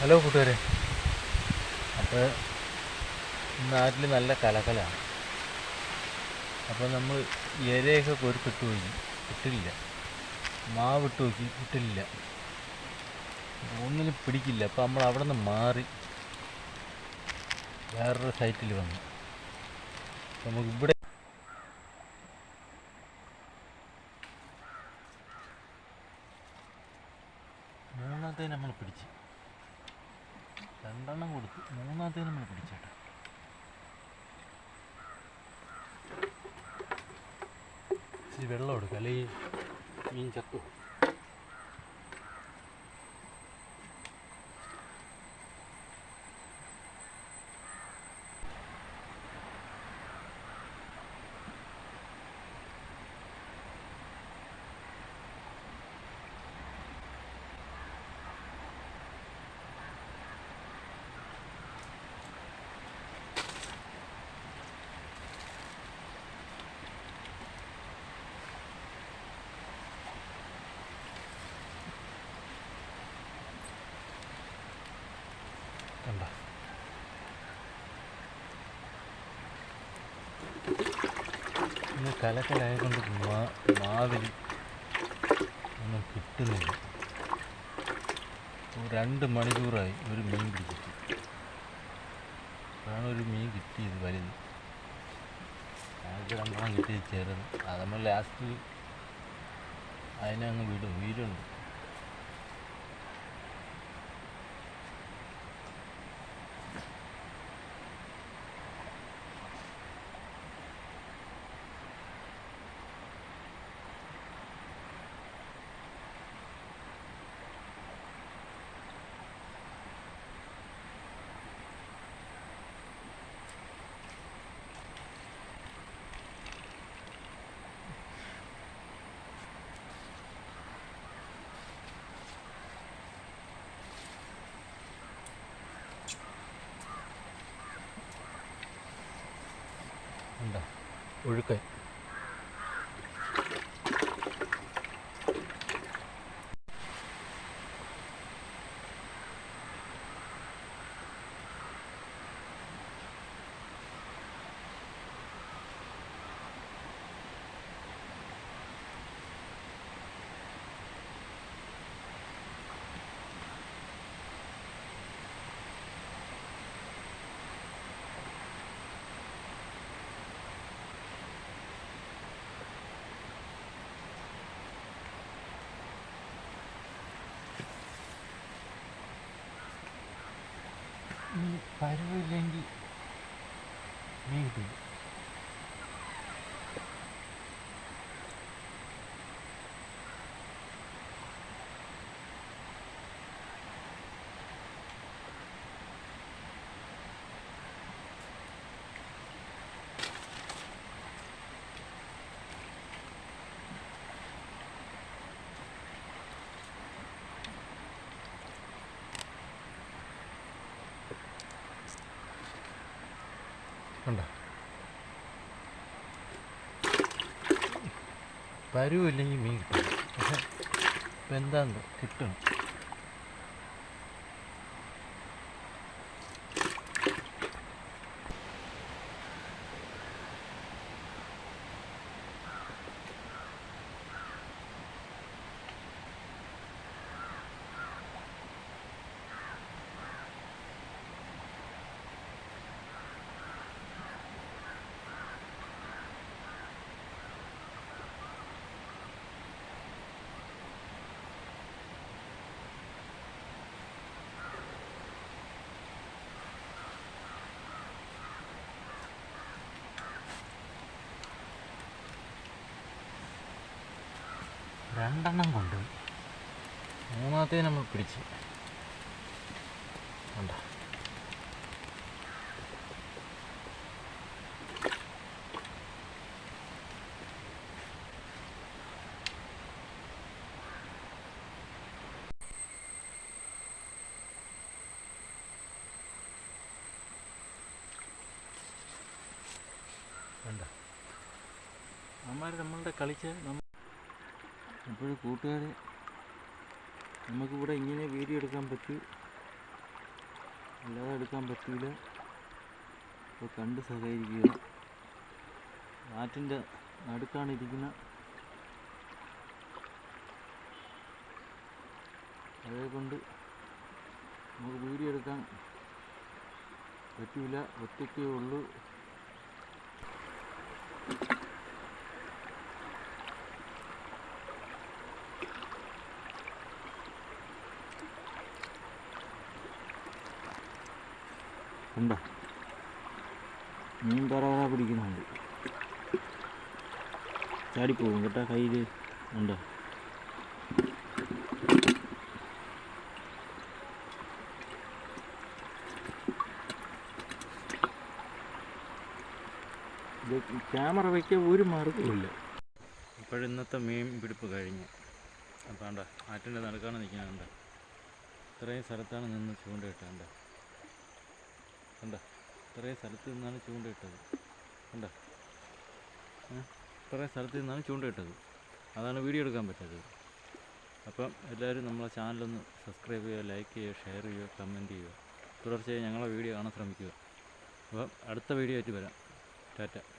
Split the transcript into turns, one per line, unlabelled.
Hello കൂട്ടുകാരെ. അപ്പോൾ നാട്ടിൽ നല്ല കലകലാണ്. അപ്പോൾ നമ്മൾ ഇരയൊക്കെ കോരി കിട്ടു നോക്കി കിട്ടില്ല മാവ് ഇട്ട് നോക്കി. കിട്ടില്ല ഒന്നിനും പിടിക്കില്ല. അപ്പോൾ നമ്മൾ അവിടെ നിന്ന് മാറി വേറൊരു സൈറ്റിൽ വന്നു. നമുക്കിവിടെ മൂന്നാമത്തെ നമ്മൾ പിടിച്ച്. രണ്ടെണ്ണം കൊടുത്ത്. മൂന്നാമത്തെ നമ്മൾ പിടിച്ചേട്ടാ. ഇച്ചിരി വെള്ളം എടുക്കുക അല്ലെങ്കിൽ മീൻ ചത്തു. കണ്ട? ഇന്ന് കലക്കലായതുകൊണ്ട് മാ മാവിൽ ഒന്നും കിട്ടുന്നില്ല. രണ്ട് മണിക്കൂറായി ഒരു മീൻ പിടിച്ചിട്ട്. അതാണ് ഒരു മീൻ കിട്ടിയത് വലുത്. ഞങ്ങൾക്ക് രണ്ടെണ്ണം കിട്ടിയത് ചെറുത്. അതമ്മ ലാസ്റ്റ് അതിനെ അങ്ങ് വിടും. വീടുണ്ട് ഉണ്ടോ ഒഴുക്കൻ ഈ പരുവില്ലെങ്കിൽ മീൻ കണ്ടോ? പരുവില്ലെങ്കിൽ മീൻ കിട്ടും. പക്ഷെ ഇപ്പം എന്താന്ന് കിട്ടണം? രണ്ടെണ്ണം കൊണ്ട് മൂന്നാമത്തെ നമ്മൾ പിടിച്ച്. അമ്മമാർ നമ്മളുടെ കളിച്ച് നമ്മ അപ്പോൾ കൂട്ടുകാരെ നമുക്കിവിടെ ഇങ്ങനെ വീഡിയോ എടുക്കാൻ പറ്റി. അല്ലാതെ എടുക്കാൻ പറ്റില്ല അപ്പോൾ കണ്ട് സഹകരിക്കുക. ആറ്റിന്റെ നടുക്കാണ് ഇരിക്കുന്ന. അതേകൊണ്ട് നമുക്ക് വീഡിയോ എടുക്കാൻ പറ്റില്ല ഒറ്റയ്ക്കേ ഉള്ളൂ. ഉണ്ടോ മീൻ തറവറ പിടിക്കുന്നുണ്ട്. ചാടിപ്പോകും കേട്ടോ കയ്യിൽ ഉണ്ടോ ക്യാമറ വയ്ക്കാൻ ഒരു മാർഗവുമില്ല ഇപ്പോഴിന്നത്തെ മീൻ പിടിപ്പ് കഴിഞ്ഞു. കണ്ട ആറ്റിന്റെ നടക്കാണ് നിൽക്കുന്നത് കണ്ട? ഇത്രയും സ്ഥലത്താണ് നിന്ന് ചൂണ്ടയിട്ടത് കണ്ട? ഇത്രേ സ്ഥലത്ത് നിന്നാണ് ചൂണ്ടയിട്ടത്. കണ്ട? ഇത്രേ സ്ഥലത്ത് നിന്നാണ് ചൂണ്ടയിട്ടത്. അതാണ് വീഡിയോ എടുക്കാൻ പറ്റാത്തത് അപ്പം എല്ലാവരും നമ്മളെ ചാനലൊന്ന് സബ്സ്ക്രൈബ് ചെയ്യുക ലൈക്ക് ചെയ്യുക ഷെയർ ചെയ്യുക കമന്റ് ചെയ്യുക. തുടർച്ചയായി ഞങ്ങളെ വീഡിയോ കാണാൻ ശ്രമിക്കുക. അപ്പം അടുത്ത വീഡിയോ ആയിട്ട് വരാം. ടാറ്റ.